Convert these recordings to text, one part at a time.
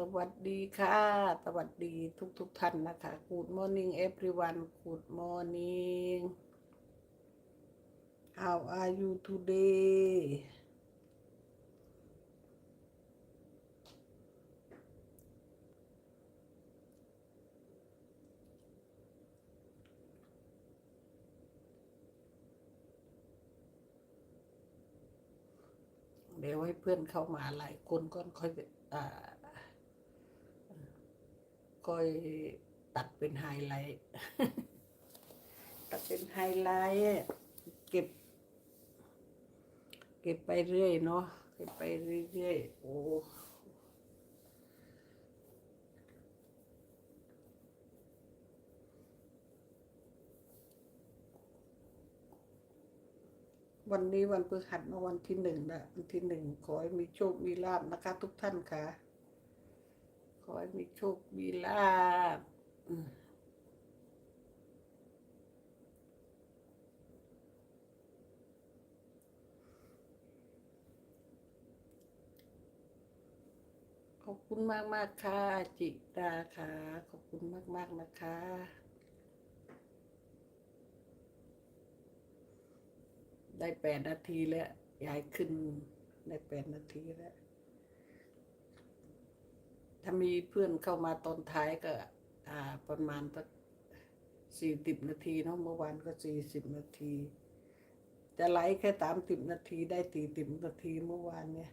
สวัสดีค่ะ สวัสดีทุกทุกท่านนะคะ Good morning everyone Good morning How are you today เดี๋ยวให้เพื่อนเข้ามาหลายคนก่อนค่อยอ่า ค่อยตัดเป็นไฮไลท์ ตัดเป็นไฮไลท์ เก็บ เก็บไปเรื่อยเนาะ เก็บไปเรื่อยๆ โอ้วันนี้วันพฤหัสเนอวันที่หนึ่งนะวันที่หนึ่งขอให้มีโชค มีลาบนะคะทุกท่านค่ะ ให้มีโชค มีลาบขอบคุณมากมากค่ะจิตาค่ะ ขอบคุณมากมากนะคะ ได้แปดนาทีแล้วยายขึ้นได้แปดนาทีแล้ว ถ้ามีเพื่อนเข้ามาตอนท้ายก็ อ่าประมาณสักสี่สิบนาทีเนาะเมื่อวานก็สี่สิบนาที จะไลฟ์แค่สามสิบนาทีได้สี่สิบนาทีเมื่อวานเนี่ย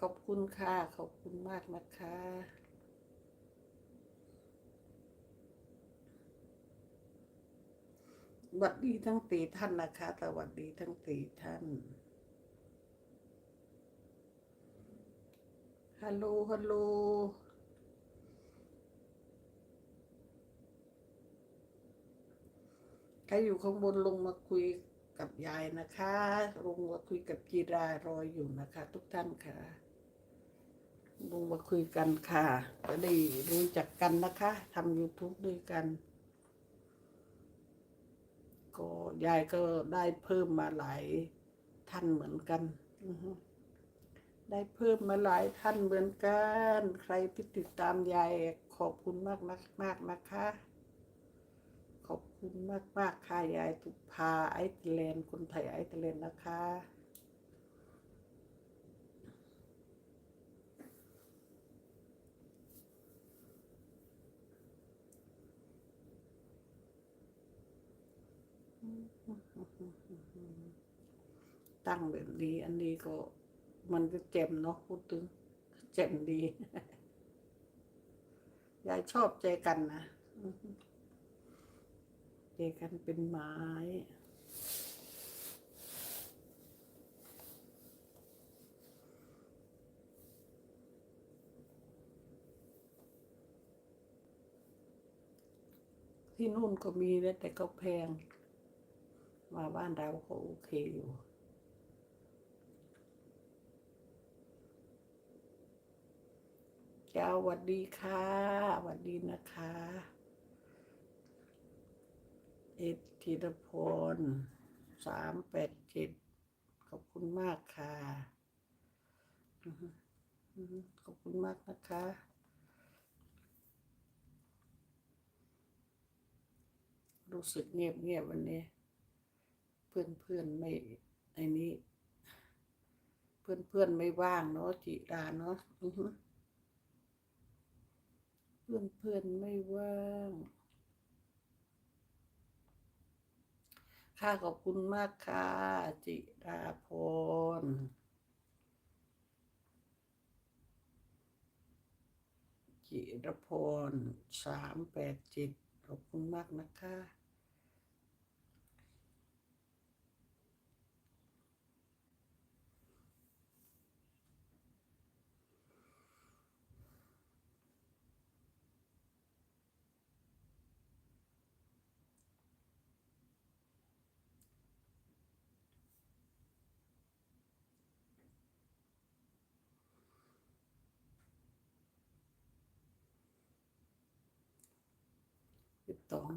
ขอบคุณค่ะ ขอบคุณมากนะคะสวัสดีทั้งสี่ท่านนะคะ สวัสดีทั้งสี่ท่าน ฮัลโหลฮัลโหลใครอยู่ข้างบนลงมาคุยกับยายนะคะ ลงมาคุยกับจีรารออยู่นะคะ ทุกท่านค่ะ ลงมาคุยกันค่ะจะได้รู้จักกันนะคะทำ YouTube ด้วยกัน ก็ยายก็ได้เพิ่มมาหลายท่านเหมือนกัน อือ ได้เพิ่มมาหลายท่านเหมือนกัน ใครที่ติดตามยายขอบคุณมากมากมากนะคะ ขอบคุณมากมากค่ะยายทุกพาไอซ์แลนคนไทยไอซ์แลนนะคะตั้งแบบนี้อันนี้ก็ มันก็เจ็มเนาะพูดถึงเจ็มดี ยายชอบเจกันนะเจกันเป็นไม้ที่นู่นก็มีนะแต่ก็แพง มาบ้านเราก็โอเคอยู่ เจ้าหวัดดีค่ะหวัดดีนะคะ เอธีรพลสามแปดเจ็ดขอบคุณมากค่ะขอบคุณมากนะคะรู้สึกเงียบเงียบวันนี้ เพื่อนเพื่อนไม่ไอ้นี้ เพื่อนเพื่อนไม่ว่างเนาะจิราเนาะ เพื่อนๆไม่ว่างค่ะขอบคุณมากค่ะ จิราพรจิรพรสามแปดจิตขอบคุณมากนะคะ สิบสอง